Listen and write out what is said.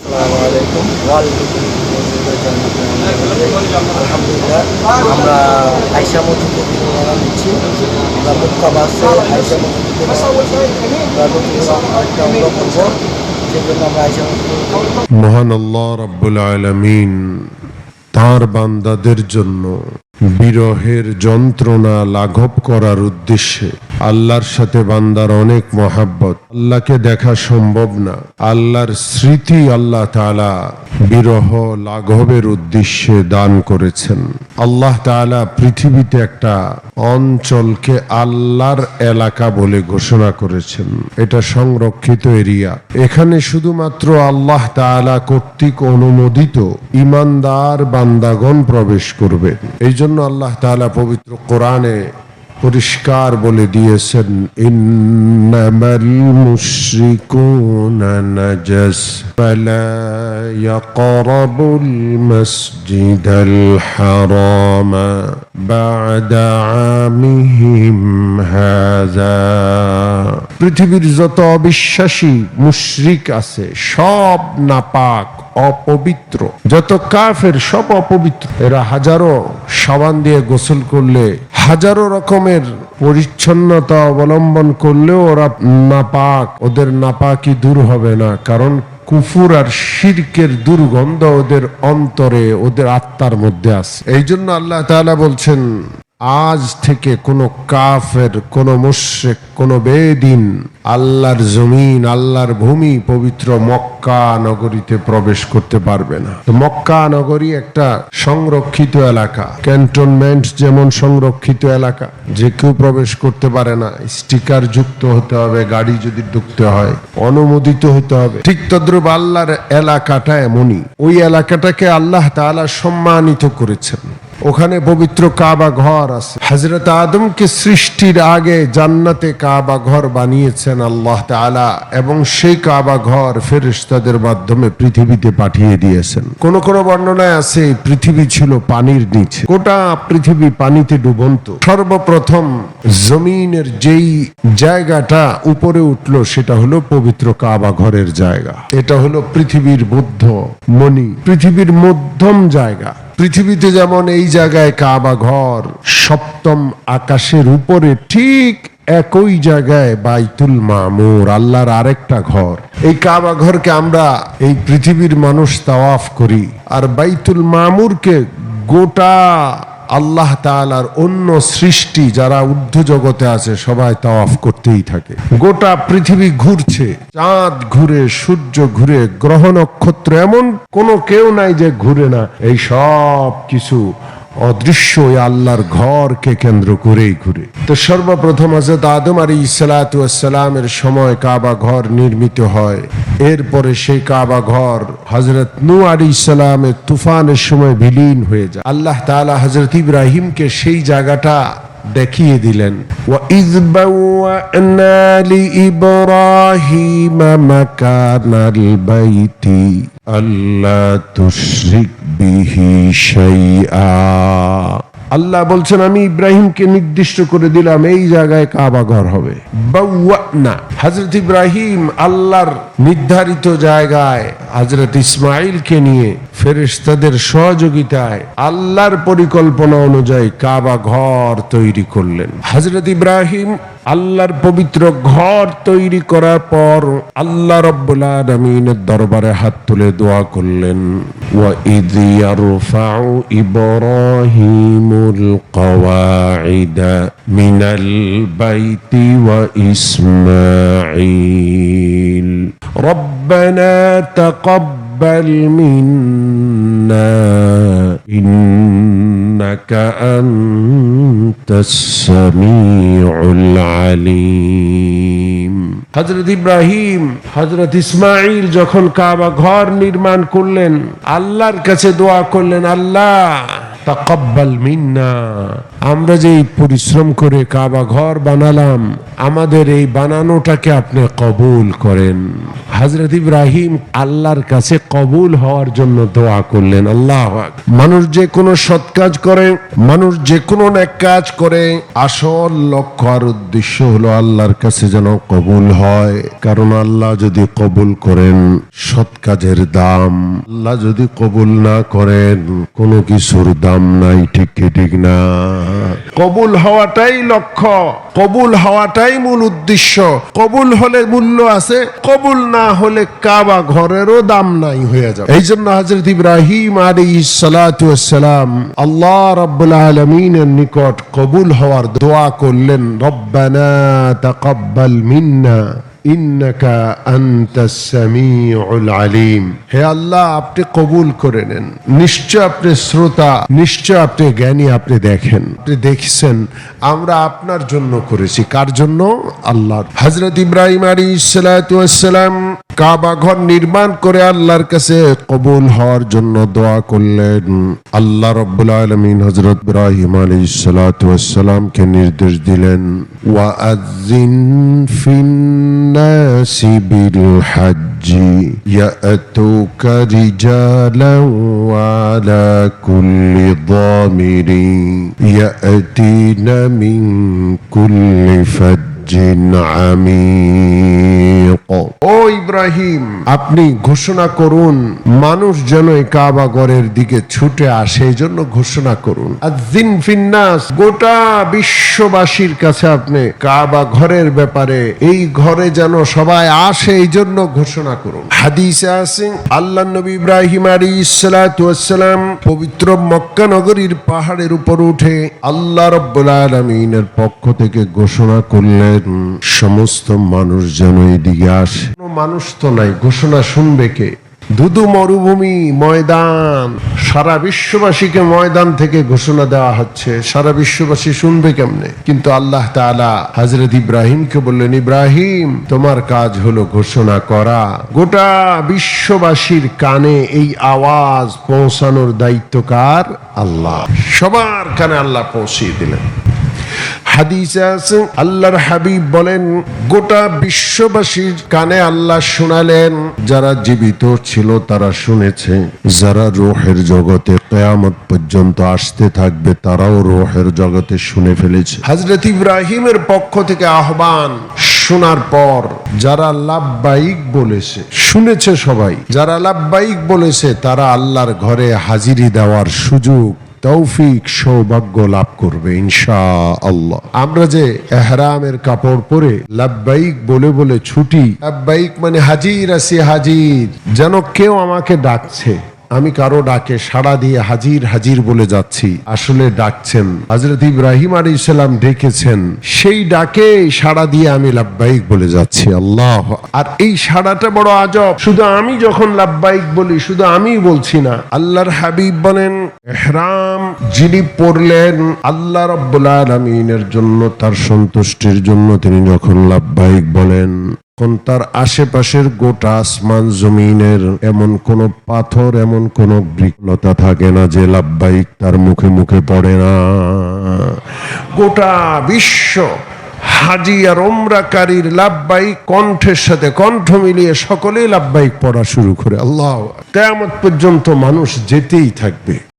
আসসালামু আলাইকুম আলহামদুলিল্লাহ আমরা আইসা মসজিদে রওনা দিচ্ছি আমরা মুক্কা বাসে আইসা মসজিদে আমরা নতুন একটা আমরা করব সেই জন্য আমরা আইসা মসজিদে মহান আল্লাহ রাব্বুল আলামিন তার বান্দাদের জন্য বিরহের যন্ত্রণা লাঘব করার উদ্দেশ্যে আল্লাহর সাথে বান্দার অনেক মহাব্বত। আল্লাহকে দেখা সম্ভব না। আল্লাহর স্মৃতি আল্লাহ তাআলা বিরহ লাঘবের উদ্দেশ্যে দান করেছেন। আল্লাহ তাআলা পৃথিবীতে একটা অঞ্চলকে আল্লাহর এলাকা বলে ঘোষণা করেছেন। এটা সংরক্ষিত এরিয়া। এখানে শুধুমাত্র আল্লাহ তাআলা কর্তৃক অনুমোদিত ইমানদার বান্দাগণ প্রবেশ করবে। এই জন্য আল্লাহ তাআলা পবিত্র কোরআনে পরিষ্কার বলে দিয়েছেন ইন্নামাল মুশরিকুনা নাজাস ফালা ইয়াকরাবুল মাসজিদাল হারামা বা'দা আমিহিম হাযা পৃথিবীর যত অবিশ্বাসী মুশরিক আছে, সব নাপাক, অপবিত্র। যত কাফের, সব অপবিত্র। এরা হাজারো সাবান দিয়ে গোসল করলে, হাজারো রকমের পরিচ্ছন্নতা অবলম্বন করলেও ওরা নাপাক। ওদের নাপাকি দূর হবে না, কারণ কুফুর আর শিরকের দুর্গন্ধ ওদের অন্তরে, ওদের আত্মার মধ্যে আছে। এই জন্য আল্লাহ তাআলা বলছেন আজ থেকে কোনো কাফের, কোনো মুশ্রেক, কোনো বেদিন আল্লাহর জমিন, আল্লাহর ভূমি পবিত্র মক্কা নগরীতে প্রবেশ করতে পারবে না। তো মক্কা নগরী একটা সংরক্ষিত এলাকা। ক্যান্টনমেন্ট যেমন সংরক্ষিত এলাকা, যে কেউ প্রবেশ করতে পারে না। স্টিকার যুক্ত হতে হবে, গাড়ি যদি ঢুকতে হয়, অনুমোদিত হতে হবে। ঠিক তদ্রুপ আল্লাহর এলাকাটা এমনই। ওই এলাকাটাকে আল্লাহ তাআলা সম্মানিত করেছেন। ওখানে পবিত্র কাবা ঘর আছে। হজরত আদমকে সৃষ্টির আগে জান্নাতে কাবা ঘর বানিয়েছেন আল্লাহ তাআলা এবং সেই কাবা ঘর ফেরেশতাদের মাধ্যমে পৃথিবীতে পাঠিয়ে দিয়েছেন। কোন কোন বর্ণনায় আছে পৃথিবী ছিল পানির নিচে। গোটা পৃথিবী পানিতে ডুবন্ত। সর্বপ্রথম জমিনের যেই জায়গাটা উপরে উঠল, সেটা হলো পবিত্র কাবা ঘরের জায়গা। এটা হলো পৃথিবীর মধ্য মণি। পৃথিবীর মধ্যম জায়গা। পৃথিবীতে যেমন এই জায়গায় কাবা ঘর, সপ্তম আকাশের উপরে ঠিক একই জায়গায় বাইতুল মামুর, আল্লাহর আরেকটা ঘর। এই কাবা ঘরকে আমরা এই পৃথিবীর মানুষ তাওয়াফ করি। আর বাইতুল মামুরকে গোটা আল্লাহ তাআলার অন্য সৃষ্টি যারা ঊর্ধ্ব জগতে আছে সবাই তাওয়াফ করতেই থাকে। গোটা পৃথিবী ঘুরছে, চাঁদ ঘুরে, সূর্য ঘুরে, গ্রহ নক্ষত্র এমন কোনো কেউ নাই যে ঘুরে না। এই সব কিছু অদৃশ্য আল্লাহর ঘরকে কেন্দ্র করেই ঘুরে। তো সর্বপ্রথম হজরত আদম আলী সালামের সময় কাবা ঘর নির্মিত হয়। এরপরে সেই কাবা ঘর হজরত নু আলী ইসলামের তুফানের সময় বিলীন হয়ে যায় আল্লাহ তাআলা হজরত ইব্রাহিমকে সেই জায়গাটা দেখিয়ে দিলেন وَإِذْ بَوَّأْنَا لِإِبْرَاهِيمَ مَكَانَ الْبَيْتِ أَلَّا تُشْرِكْ بِهِ شَيْئًا আল্লাহ বলছেন আমি ইব্রাহিমকে নির্দিষ্ট করে দিলাম এই জায়গায় কাবা ঘর হবে বাউওয়ানা হজরত ইব্রাহিম আল্লাহর নির্ধারিত জায়গায় হজরত ইসমাইলকে নিয়ে ফেরেশতাদের সহযোগিতায় আল্লাহর পরিকল্পনা অনুযায়ী কাবা ঘর তৈরি করলেন। হযরত ইব্রাহিম আল্লাহর পবিত্র ঘর তৈরি করার পর আল্লাহ রব্বুল দরবারে হাত তুলে দোয়া করলেন বাইতি ওয়া ইসমাঈল। রব্বানা তাকাব্বাল মিন্না إنك أنت السميع العليم হজরত ইব্রাহিম হজরত ইসমাইল যখন কাবা ঘর নির্মাণ করলেন আল্লাহর কাছে দোয়া করলেন আল্লাহ তাকাব্বাল মিন্না। আমরা যে পরিশ্রম করে কাবা ঘর বানালাম, আমাদের এই বানানোটাকে আপনি কবুল করেন। হজরত ইব্রাহিম আল্লাহর কাছে কবুল হওয়ার জন্য দোয়া করলেন, আল্লাহ মানুষ যে কোনো সৎ কাজ করে, মানুষ যে কোনো ন্যাক কাজ করে, আসল লক্ষ্য আর উদ্দেশ্য হলো আল্লাহর কাছে যেন কবুল হয়। কারণ আল্লাহ যদি কবুল করেন, সৎ কাজের দাম, আল্লাহ যদি কবুল না করেন, কোনো কিছুর দাম নাই ঠিক ঠিক না? কবুল হওয়াটাই লক্ষ্য, কবুল হওয়াটাই মূল উদ্দেশ্য। কবুল হলে মূল্য আছে, কবুল না হলে কাবা ঘরেরও দাম নাই হয়ে যাবে। এই জন্য হজরত ইব্রাহিম আলী সালাম আল্লাহ রাব্বুল আলমিনের নিকট কবুল হওয়ার দোয়া করলেন, রব্বানা তাকাব্বাল মিন্না। হে আল্লাহ, আপনি কবুল করে নেন। নিশ্চয় আপনি শ্রোতা, নিশ্চয় আপনি জ্ঞানী, আপনি দেখেন। আপনি দেখছেন, আমরা আপনার জন্য করেছি। কার জন্য? আল্লাহ হজরত ইব্রাহিম আলী সালাম কাবা ঘর নির্মাণ করে আল্লাহর কাছে কবুল হওয়ার জন্য দোয়া করলেন। আল্লাহ রব্বুল আলমিন হজরত ইব্রাহিম আলী সালাতামকে নির্দেশ দিলেন ওয়াজিন ফিন্নাসি হাজ্জি ইয়াতুকা রিজালান ওয়ালা কুল্লি দামিরি ইয়াতিনা ইব্রাহিম। আপনি ঘোষণা করুন মানুষ যেন এই কাবা ঘরের দিকে ছুটে আসে এই জন্য ঘোষণা করুন। আযিন ফিন্নাস গোটা বিশ্ববাসীর কাছে আপনি কাবা ঘরের ব্যাপারে এই ঘরে যেন সবাই আসে এই জন্য ঘোষণা করুন। হাদিসে আছে আল্লাহ নবী ইব্রাহিম আলী সালাম পবিত্র মক্কা নগরীর পাহাড়ের উপর উঠে আল্লাহ রব্বুল আলমিনের পক্ষ থেকে ঘোষণা করলেন সমস্ত মানুষ যেন এদিকে আসে। মানুষ তো নাই, ঘোষণা শুনবে কে? দুদু মরুভূমি, ময়দান। সারা বিশ্ববাসীকে ময়দান থেকে ঘোষণা দেওয়া হচ্ছে। সারা বিশ্ববাসী শুনবে কেমনে? কিন্তু আল্লাহ তাআলা হজরত ইব্রাহিমকে বললেন, ইব্রাহিম, তোমার কাজ হলো ঘোষণা করা। গোটা বিশ্ববাসীর কানে এই আওয়াজ পৌঁছানোর দায়িত্ব কার? আল্লাহ। সবার কানে আল্লাহ পৌঁছিয়ে দিলেন। হাদিসে আছে, আল্লাহর হাবিব বলেন, গোটা বিশ্ববাসীর কানে আল্লাহ শোনালেন, যারা জীবিত ছিল তারা শুনেছে, যারা রোহের জগতে কেয়ামত পর্যন্ত আসতে থাকবে তারাও রোহের জগতে শুনে ফেলেছে। হজরত ইব্রাহিমের পক্ষ থেকে আহ্বান শোনার পর, যারা লাভবাহিক বলেছে, শুনেছে সবাই, যারা লাভবাহিক বলেছে, তারা আল্লাহর ঘরে হাজিরি দেওয়ার সুযোগ তৌফিক সৌভাগ্য লাভ করবে ইনশা আল্লাহ আমরা যে এহরামের কাপড় পরে লাভবাইক বলে বলে ছুটি, লাভবাইক মানে হাজির আছি হাজির, যেন কেউ আমাকে ডাকছে। আমি কারও ডাকে সাড়া দিয়ে হাজির হাজির বলে যাচ্ছি। আসলে ডাকছেন। হজরত ইব্রাহিম আলী ইসলাম ডেকেছেন। সেই ডাকে সাড়া দিয়ে আমি লাভবাহিক বলে যাচ্ছি। আল্লাহ। আর এই সাড়াটা বড় আজব। শুধু আমি যখন লাভবাহিক বলি, শুধু আমি বলছি না। আল্লাহর হাবিব বলেন, এহরাম, যিনি পড়লেন আল্লাহ রব্বুল আলমিনের জন্য, তার সন্তুষ্টির জন্য তিনি যখন লাভবাহিক বলেন। তখন তার আশেপাশের গোটা আসমান জমিনের এমন কোন পাথর, এমন কোন বৃক্ষলতা থাকে না যে লাভবাহিক তার মুখে মুখে পড়ে না। গোটা বিশ্ব হাজি আর ওমরাকারীর লাভবাহিক কণ্ঠের সাথে কণ্ঠ মিলিয়ে সকলেই লাভবাহিক পড়া শুরু করে। আল্লাহ, কেয়ামত পর্যন্ত মানুষ যেতেই থাকবে।